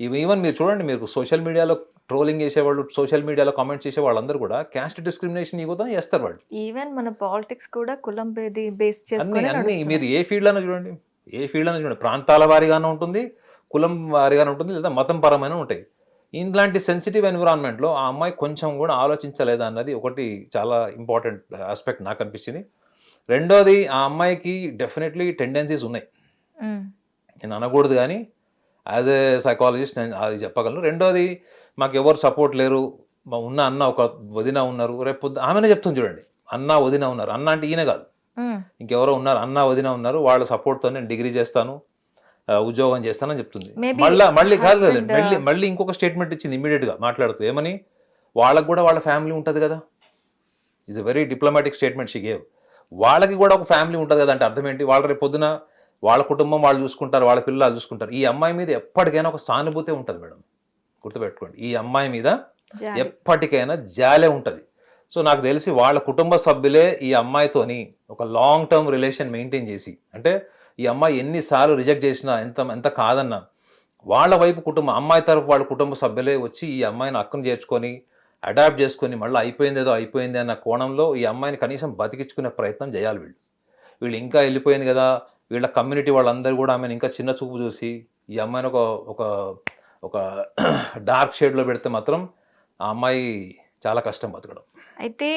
ఇవి ఈవెన్ మీరు చూడండి మీరు సోషల్ మీడియాలో ట్రోలింగ్ చేసేవాళ్ళు సోషల్ మీడియాలో కామెంట్స్ చేసే వాళ్ళందరూ కూడా క్యాస్ట్ డిస్క్రిమినేషన్ కూడా చేస్తారు వాళ్ళు. ఈవెన్ మన పాలిటిక్స్ కూడా కులం బేస్ చేసుకొని అన్ని మీరు ఏ ఫీల్డ్ అయినా చూడండి ఏ ఫీల్డ్ అయినా చూడండి ప్రాంతాల వారిగానే ఉంటుంది కులం వారిగానే ఉంటుంది లేదా మతం పరమైన ఉంటాయి. ఇలాంటి సెన్సిటివ్ ఎన్విరాన్మెంట్లో ఆ అమ్మాయి కొంచెం కూడా ఆలోచించలేదా అన్నది ఒకటి చాలా ఇంపార్టెంట్ ఆస్పెక్ట్ నాకు అనిపించింది. రెండోది ఆ అమ్మాయికి డెఫినెట్లీ టెండెన్సీస్ ఉన్నాయి. నేను అనకూడదు కానీ యాజ్ ఏ సైకాలజిస్ట్ నేను అది చెప్పగలను. రెండోది మాకు ఎవరు సపోర్ట్ లేరు. మా ఉన్న అన్న ఒక వదిన ఉన్నారు. రేపు ఆమెనే చెప్తుంది చూడండి. అన్న వదిన ఉన్నారు. అన్న అంటే ఈయన కాదు. ఇంకెవరో ఉన్నారు. అన్న వదిన ఉన్నారు. వాళ్ళ సపోర్ట్తో నేను డిగ్రీ చేస్తాను. ఉద్యోగం చేస్తానని చెప్తుంది. మళ్ళీ మళ్ళీ కాదు కదా husband, మళ్ళీ మళ్ళీ ఇంకొక స్టేట్మెంట్ ఇచ్చింది immediate గా మాట్లాడుతూ. ఏమని? వాళ్ళకు కూడా వాళ్ళ ఫ్యామిలీ ఉంటుంది కదా. Is a very diplomatic statement she gave వాళ్ళకి కూడా ఒక ఫ్యామిలీ ఉంటుంది కదా అంటే అర్థం ఏంటి? వాళ్ళ రేపు పొద్దున వాళ్ళ కుటుంబం వాళ్ళు చూసుకుంటారు వాళ్ళ పిల్లలు వాళ్ళు చూసుకుంటారు. ఈ అమ్మాయి మీద ఎప్పటికైనా ఒక సానుభూతి ఉంటుంది మేడం. గుర్తుపెట్టుకోండి. ఈ అమ్మాయి మీద ఎప్పటికైనా జాలే ఉంటుంది. సో నాకు తెలిసి వాళ్ళ కుటుంబ సభ్యులే ఈ అమ్మాయితోని ఒక లాంగ్ టర్మ్ రిలేషన్ మెయింటైన్ చేసి అంటే ఈ అమ్మాయి ఎన్నిసార్లు రిజెక్ట్ చేసినా ఎంత ఎంత కాదన్నా వాళ్ళ వైపు కుటుంబం అమ్మాయి తరపు వాళ్ళ కుటుంబ సభ్యులే వచ్చి ఈ అమ్మాయిని అక్కను చేర్చుకొని అడాప్ట్ చేసుకొని మళ్ళీ అయిపోయింది ఏదో అయిపోయింది అన్న కోణంలో ఈ అమ్మాయిని కనీసం బతికించుకునే ప్రయత్నం చేయాలి వీళ్ళు. వీళ్ళు ఇంకా వెళ్ళిపోయింది కదా వీళ్ళ కమ్యూనిటీ వాళ్ళందరూ కూడా ఆమెను ఇంకా చిన్న చూపు చూసి ఈ అమ్మాయిని ఒక ఒక ఒక డార్క్ షేడ్లో పెడితే మాత్రం ఆ అమ్మాయి చాలా కష్టం బతకడం. అయితే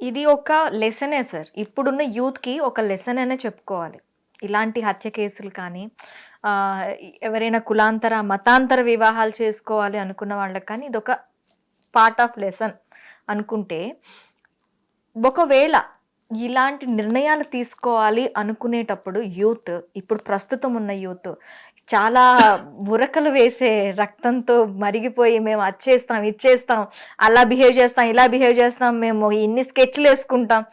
ఇది ఒక లెసనే సార్. ఇప్పుడున్న యూత్కి ఒక లెసన్ అనే చెప్పుకోవాలి. ఇలాంటి హత్య కేసులు కానీ ఎవరైనా కులాంతర మతాంతర వివాహాలు చేసుకోవాలి అనుకున్న వాళ్ళకి కానీ ఇది ఒక పార్ట్ ఆఫ్ లెసన్ అనుకుంటే ఒకవేళ ఇలాంటి నిర్ణయాలు తీసుకోవాలి అనుకునేటప్పుడు యూత్ ఇప్పుడు ప్రస్తుతం ఉన్న యూత్ చాలా బురకలు వేసే రక్తంతో మరిగిపోయి మేము అచ్చేస్తాం ఇచ్చేస్తాం అలా బిహేవ్ చేస్తాం ఇలా బిహేవ్ చేస్తాం మేము ఇన్ని స్కెచ్లు వేసుకుంటాం.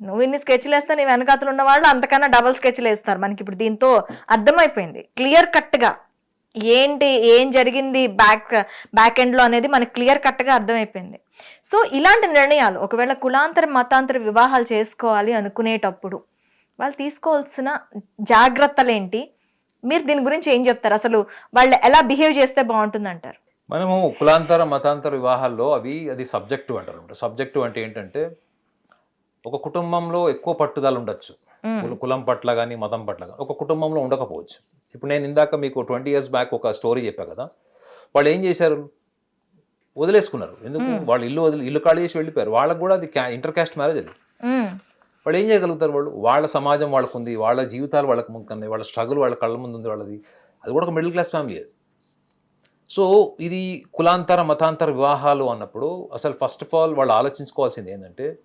నువ్వు ఇన్ని స్కెచ్లు వేస్తే నీ వెనకాతలు ఉన్న వాళ్ళు అంతకన్నా డబల్ స్కెచ్లు వేస్తారు. మనకి ఇప్పుడు దీంతో అర్థమైపోయింది. క్లియర్ కట్గా ఏంటి ఏం జరిగింది బ్యాక్ బ్యాక్ ఎండ్లో అనేది మనకి క్లియర్ కట్గా అర్థమైపోయింది. సో ఇలాంటి నిర్ణయాలు ఒకవేళ కులాంతర మతాంతర వివాహాలు చేసుకోవాలి అనుకునేటప్పుడు వాళ్ళు తీసుకోవాల్సిన జాగ్రత్తలు ఏంటి మీరు దీని గురించి ఏం చెప్తారు? అసలు వాళ్ళు ఎలా బిహేవ్ చేస్తే బాగుంటుంది అంటారు మనము కులాంతర మతాంతర వివాహాల్లో అవి అది సబ్జెక్టివ్ అంటారు అనమాట. సబ్జెక్టివ్ అంటే ఏంటంటే ఒక కుటుంబంలో ఎక్కువ పట్టుదల ఉండొచ్చు. కుల- కులం పట్ల కానీ మతం పట్ల కానీ ఒక కుటుంబంలో ఉండకపోవచ్చు. ఇప్పుడు నేను ఇందాక మీకు ట్వంటీ ఇయర్స్ బ్యాక్ ఒక స్టోరీ చెప్పా కదా. వాళ్ళు ఏం చేశారు? వదిలేసుకున్నారు. ఎందుకు? వాళ్ళు ఇల్లు వదిలి ఇల్లు ఖాళీ చేసి వెళ్ళిపోయారు. వాళ్ళకు కూడా అది ఇంటర్ కాస్ట్ మ్యారేజ్ అది. వాళ్ళు ఏం చేయగలుగుతారు వాళ్ళు? వాళ్ళ సమాజం వాళ్ళకు ఉంది వాళ్ళ జీవితాలు వాళ్ళకు ముందుకున్నాయి వాళ్ళ స్ట్రగుల్ వాళ్ళ కళ్ళ ముందు ఉంది వాళ్ళది. అది కూడా ఒక మిడిల్ క్లాస్ ఫ్యామిలీ అది. సో ఇది కులాంతర మతాంతర వివాహాలు అన్నప్పుడు అసలు ఫస్ట్ ఆఫ్ ఆల్ వాళ్ళు ఆలోచించుకోవాల్సింది ఏంటంటే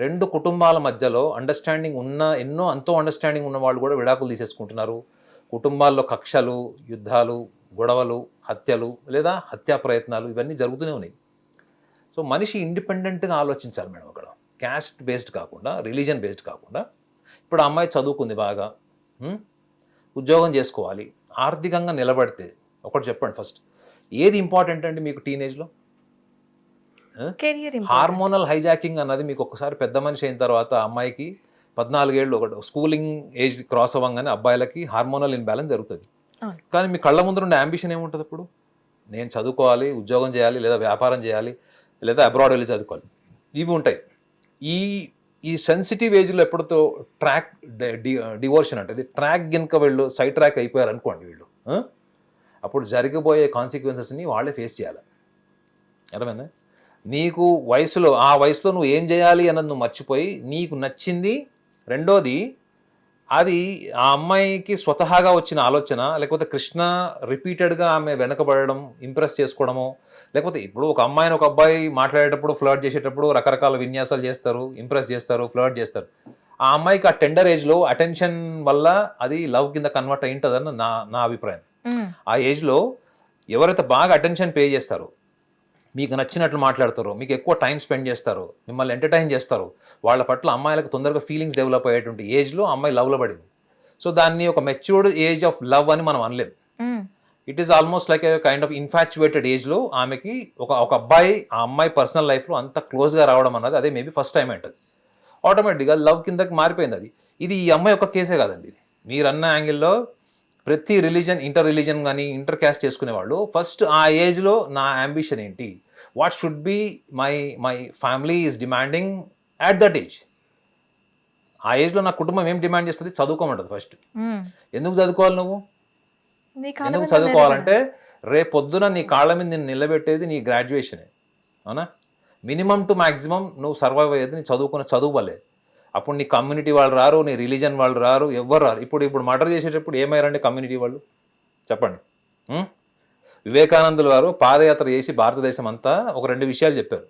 రెండు కుటుంబాల మధ్యలో అండర్స్టాండింగ్ ఉన్న ఎన్నో అంతో అండర్స్టాండింగ్ ఉన్న వాళ్ళు కూడా విడాకులు తీసేసుకుంటున్నారు. కుటుంబాల్లో కక్షలు యుద్ధాలు గొడవలు హత్యలు లేదా హత్యా ప్రయత్నాలు ఇవన్నీ జరుగుతూనే ఉన్నాయి. సో మనిషి ఇండిపెండెంట్గా ఆలోచించాలి మేడం అక్కడ. క్యాస్ట్ బేస్డ్ కాకుండా రిలీజన్ బేస్డ్ కాకుండా. ఇప్పుడు అమ్మాయి చదువుకుంది బాగా? ఉద్యోగం చేసుకోవాలి ఆర్థికంగా నిలబడితే ఒకటి చెప్పండి ఫస్ట్ ఏది ఇంపార్టెంట్ అండి మీకు టీనేజ్లో? హార్మోనల్ హైజాకింగ్ అన్నది మీకు ఒకసారి పెద్ద మనిషి అయిన తర్వాత అమ్మాయికి పద్నాలుగేళ్ళు ఒకటి స్కూలింగ్ ఏజ్ క్రాస్ అవ్వగానే అబ్బాయిలకి హార్మోనల్ ఇన్బ్యాలెన్స్ జరుగుతుంది. కానీ మీ కళ్ళ ముందు ఉండే అంబిషన్ ఏముంటుంది అప్పుడు? నేను చదువుకోవాలి ఉద్యోగం చేయాలి లేదా వ్యాపారం చేయాలి లేదా అబ్రాడ్ వెళ్ళి చదువుకోవాలి. ఇవి ఉంటాయి. ఈ ఈ సెన్సిటివ్ ఏజ్లో ఎప్పుడుతో ట్రాక్ డివోర్షన్ అంటే ట్రాక్ గినక వీళ్ళు సైడ్ ట్రాక్ అయిపోయారు అనుకోండి వీళ్ళు అప్పుడు జరిగిపోయే కాన్సిక్వెన్సెస్ని వాళ్ళే ఫేస్ చేయాలి. అర్థమైందా? నీకు వయసులో ఆ వయసులో నువ్వు ఏం చేయాలి అన్నది నువ్వు మర్చిపోయి నీకు నచ్చింది రెండోది అది ఆ అమ్మాయికి స్వతహాగా వచ్చిన ఆలోచన లేకపోతే కృష్ణ రిపీటెడ్గా ఆమె వెనకబడడం ఇంప్రెస్ చేసుకోవడము లేకపోతే ఇప్పుడు ఒక అమ్మాయిని ఒక అబ్బాయి మాట్లాడేటప్పుడు ఫ్లర్ట్ చేసేటప్పుడు రకరకాల విన్యాసాలు చేస్తారు ఇంప్రెస్ చేస్తారు ఫ్లర్ట్ చేస్తారు. ఆ అమ్మాయికి ఆ టెండర్ ఏజ్లో అటెన్షన్ వల్ల అది లవ్ కింద కన్వర్ట్ అయి ఉంటుందని నా నా అభిప్రాయం. ఆ ఏజ్లో ఎవరైతే బాగా అటెన్షన్ పే చేస్తారో మీకు నచ్చినట్లు మాట్లాడతారో మీకు ఎక్కువ టైం స్పెండ్ చేస్తారో మిమ్మల్ని ఎంటర్టైన్ చేస్తారో వాళ్ళ పట్ల అమ్మాయిలకు తొందరగా ఫీలింగ్స్ డెవలప్ అయ్యేటువంటి ఏజ్లో అమ్మాయి లవ్లో పడింది. సో దాన్ని ఒక మెచ్యూర్డ్ ఏజ్ ఆఫ్ లవ్ అని మనం అనలేం. It is almost like a kind of infatuated ఏజ్లో ఆమెకి ఒక ఒక అబ్బాయి ఆ అమ్మాయి పర్సనల్ లైఫ్లో అంత క్లోజ్గా రావడం అన్నది అదే మేబీ ఫస్ట్ టైం ఉంటుంది ఆటోమేటిక్గా లవ్ కిందకి మారిపోయింది అది. ఇది ఈ అమ్మాయి ఒక కేసే కాదండి ఇది. మీరు అన్న యాంగిల్లో ప్రతి రిలీజన్ ఇంటర్ రిలీజన్ కానీ ఇంటర్ క్యాస్ట్ చేసుకునే వాళ్ళు ఫస్ట్ ఆ ఏజ్లో నా అంబిషన్ ఏంటి? What should be my my family is demanding at that age ఆ ఏజ్లో నా కుటుంబం ఏం డిమాండ్ చేస్తుంది? చదువుకోమంటుంది ఫస్ట్. ఎందుకు చదువుకోవాలి నువ్వు? ఎందుకు చదువుకోవాలంటే రేపు పొద్దున నీ కాళ్ళ మీద నేను నిలబెట్టేది నీ గ్రాడ్యుయేషనే అవునా? మినిమం టు మ్యాక్సిమం నువ్వు సర్వైవ్ అయ్యేది నీ చదువుకున్న చదువు అప్పుడు నీ కమ్యూనిటీ వాళ్ళు రారు నీ రిలీజన్ వాళ్ళు రారు ఎవ్వరు రారు. ఇప్పుడు ఇప్పుడు మర్డర్ చేసేటప్పుడు ఏమయ్యారండి కమ్యూనిటీ వాళ్ళు? చెప్పండి. ఉం? వివేకానందుల వారు పాదయాత్ర చేసి భారతదేశం అంతా ఒక రెండు విషయాలు చెప్పారు.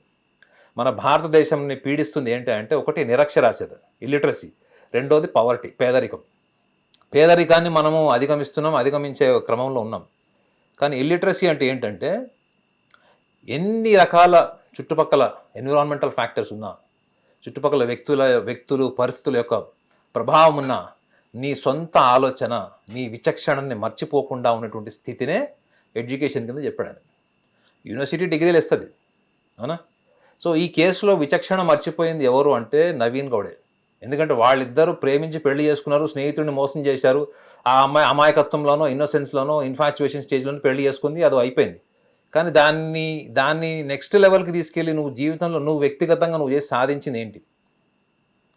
మన భారతదేశంని పీడిస్తుంది ఏంటి అంటే ఒకటి నిరక్షరాస్యత ఇల్లిటరసీ రెండోది పవర్టీ పేదరికం. పేదరికాన్ని మనము అధిగమిస్తున్నాం అధిగమించే క్రమంలో ఉన్నాం. కానీ ఇల్లిటరసీ అంటే ఏంటంటే ఎన్ని రకాల చుట్టుపక్కల ఎన్విరాన్మెంటల్ ఫ్యాక్టర్స్ ఉన్నా చుట్టుపక్కల వ్యక్తుల వ్యక్తులు పరిస్థితుల యొక్క ప్రభావం ఉన్న నీ సొంత ఆలోచన నీ విచక్షణని మర్చిపోకుండా ఉన్నటువంటి స్థితినే ఎడ్యుకేషన్ కింద చెప్పాడు. యూనివర్సిటీ డిగ్రీలు ఇస్తుంది. అవునా? సో ఈ కేసులో విచక్షణ మర్చిపోయింది ఎవరు అంటే నవీన్ గౌడే. ఎందుకంటే వాళ్ళిద్దరూ ప్రేమించి పెళ్ళి చేసుకున్నారు స్నేహితుడిని మోసం చేశారు. ఆ అమ్మాయి అమాయకత్వంలోనో ఇన్నోసెన్స్లోనో ఇన్ఫాచ్యుయేషన్ స్టేజ్లోనో పెళ్ళి చేసుకుంది అది అయిపోయింది. కానీ దాన్ని దాన్ని నెక్స్ట్ లెవెల్కి తీసుకెళ్ళి నువ్వు జీవితంలో నువ్వు వ్యక్తిగతంగా నువ్వు చేసి సాధించింది ఏంటి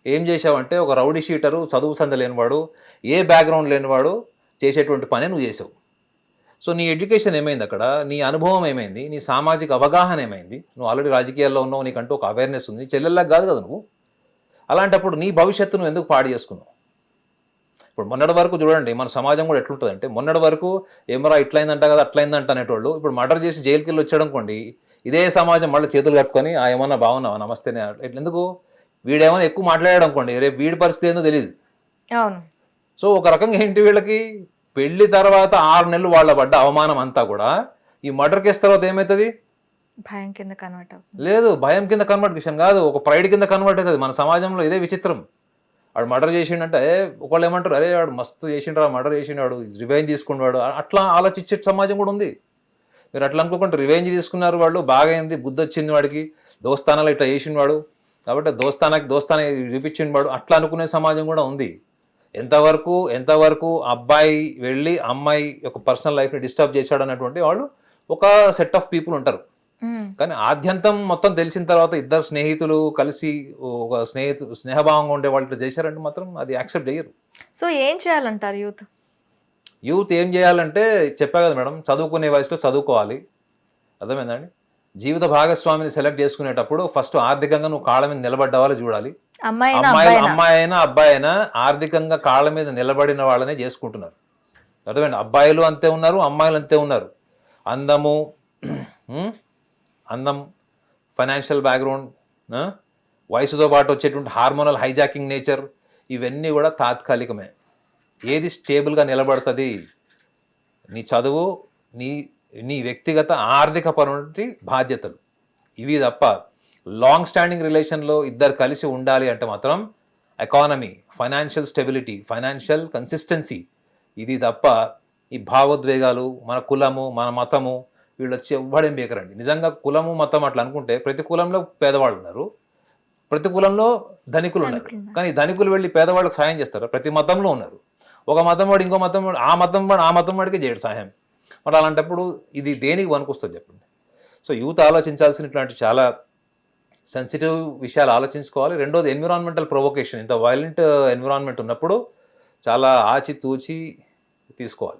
ఏం చేసావంటే ఒక రౌడీ షీటరు చదువు సంద లేనివాడు ఏ బ్యాక్గ్రౌండ్ లేనివాడు చేసేటువంటి పని నువ్వు చేసావు. సో నీ ఎడ్యుకేషన్ ఏమైంది అక్కడ? నీ అనుభవం ఏమైంది? నీ సామాజిక అవగాహన ఏమైంది? నువ్వు ఆల్రెడీ రాజకీయాల్లో ఉన్నావు నీకంటూ ఒక అవేర్నెస్ ఉంది. చెల్లెల్లా చెల్లెల్లాగా కాదు కదా నువ్వు? అలాంటప్పుడు నీ భవిష్యత్తు నువ్వు ఎందుకు పాడు చేసుకున్నావు? ఇప్పుడు మొన్నటి వరకు చూడండి మన సమాజం కూడా ఎట్లుంటుంది అంటే మొన్నటి వరకు ఏమరా ఇట్లయిందంట కదా అట్లయిందంట అనేటోళ్ళు ఇప్పుడు మర్డర్ చేసి జైలుకి వెళ్ళి వచ్చాడు అనుకోండి ఇదే సమాజం మళ్ళీ చేతులు కట్టుకొని ఆ ఏమన్నా బాగున్నావా? నమస్తే ఎందుకు? వీడేమన్నా ఎక్కువ మాట్లాడాడు అనుకోండి రేపు వీడి పరిస్థితి ఏందో తెలియదు అవును. సో ఒక రకంగా ఏంటి వీళ్ళకి? పెళ్ళి తర్వాత ఆరు నెలలు వాళ్ళ పడ్డ అవమానం అంతా కూడా ఈ మర్డర్ కేసు తర్వాత ఏమవుతుంది భయం కింద కన్వర్ట్ లేదు భయం కింద కన్వర్ట్ విషయం కాదు ఒక ప్రైడ్ కింద కన్వర్ట్ అవుతుంది. మన సమాజంలో ఇదే విచిత్రం. వాడు మర్డర్ చేసిండంటే ఒకళ్ళు ఏమంటారు అరే వాడు మస్తు చేసిండ్రా మర్డర్ చేసిండాడు రివెంజ్ తీసుకున్నాడు అట్లా ఆలోచించే సమాజం కూడా ఉంది. మీరు అట్లా అనుకోకుండా రివెంజ్ తీసుకున్నారు వాళ్ళు బాగా అయింది బుద్ధి వచ్చింది వాడికి దోస్తానాలు ఇట్లా చేసిన వాడు. కాబట్టి దోస్తానాకి దోస్తాన చూపించిన వాడు. అట్లా అనుకునే సమాజం కూడా ఉంది. ఎంతవరకు ఎంతవరకు అబ్బాయి వెళ్ళి అమ్మాయి యొక్క పర్సనల్ లైఫ్ని డిస్టర్బ్ చేశాడు అన్నటువంటి వాళ్ళు ఒక సెట్ ఆఫ్ పీపుల్ ఉంటారు. కానీ ఆద్యంతం మొత్తం తెలిసిన తర్వాత ఇద్దరు స్నేహితులు కలిసి ఒక స్నేహితు స్నేహభావంగా ఉండే వాళ్ళు చేశారంటే మాత్రం అది యాక్సెప్ట్ చేయరు. సో ఏం చేయాలంటారు యూత్? యూత్ ఏం చేయాలంటే చెప్పా కదా మేడం చదువుకునే వయసులో చదువుకోవాలి. అర్థమైందండి? జీవిత భాగస్వామిని సెలెక్ట్ చేసుకునేటప్పుడు ఫస్ట్ ఆర్థికంగా నువ్వు కాళ్ళ మీద నిలబడ్డవాళ్ళు చూడాలి. అమ్మాయి అమ్మాయి అయినా అబ్బాయి అయినా ఆర్థికంగా కాళ్ళ మీద నిలబడిన వాళ్ళనే చేసుకుంటున్నారు. అర్థమైంది? అబ్బాయిలు అంతే ఉన్నారు అమ్మాయిలు అంతే ఉన్నారు. అందము అందం ఫైనాన్షియల్ బ్యాక్గ్రౌండ్ వయసుతో పాటు వచ్చేటువంటి హార్మోనల్ హైజాకింగ్ నేచర్ ఇవన్నీ కూడా తాత్కాలికమే. ఏది స్టేబుల్గా నిలబడుతుంది నీ చదువు నీ నీ వ్యక్తిగత ఆర్థిక పరమైన బాధ్యతలు. ఇవి తప్ప లాంగ్ స్టాండింగ్ రిలేషన్లో ఇద్దరు కలిసి ఉండాలి అంటే మాత్రం economy financial stability financial consistency ఇది తప్ప ఈ భావోద్వేగాలు మన కులము మన మతము వీళ్ళు వచ్చి ఎవ్వడేం బేకరండి? నిజంగా కులము మతం అట్లా అనుకుంటే ప్రతి కులంలో పేదవాళ్ళు ఉన్నారు. ప్రతి కులంలో ధనికులు ఉన్నారు. కానీ ధనికులు వెళ్ళి పేదవాళ్ళకి సాయం చేస్తారు? ప్రతి మతంలో ఉన్నారు. ఒక మతం వాడు ఇంకో మతం వాడు ఆ మతం వాడు ఆ మతం వాడికి చేయడు సహాయం మరి అలాంటప్పుడు ఇది దేనికి వనుకొస్తుంది చెప్పండి? సో యూత్ ఆలోచించాల్సిన ఇట్లాంటి చాలా సెన్సిటివ్ విషయాలు ఆలోచించుకోవాలి. రెండోది ఎన్విరాన్మెంటల్ ప్రొవోకేషన్. ఇంత వైలెంట్ ఎన్విరాన్మెంట్ ఉన్నప్పుడు చాలా ఆచితూచి తీసుకోవాలి.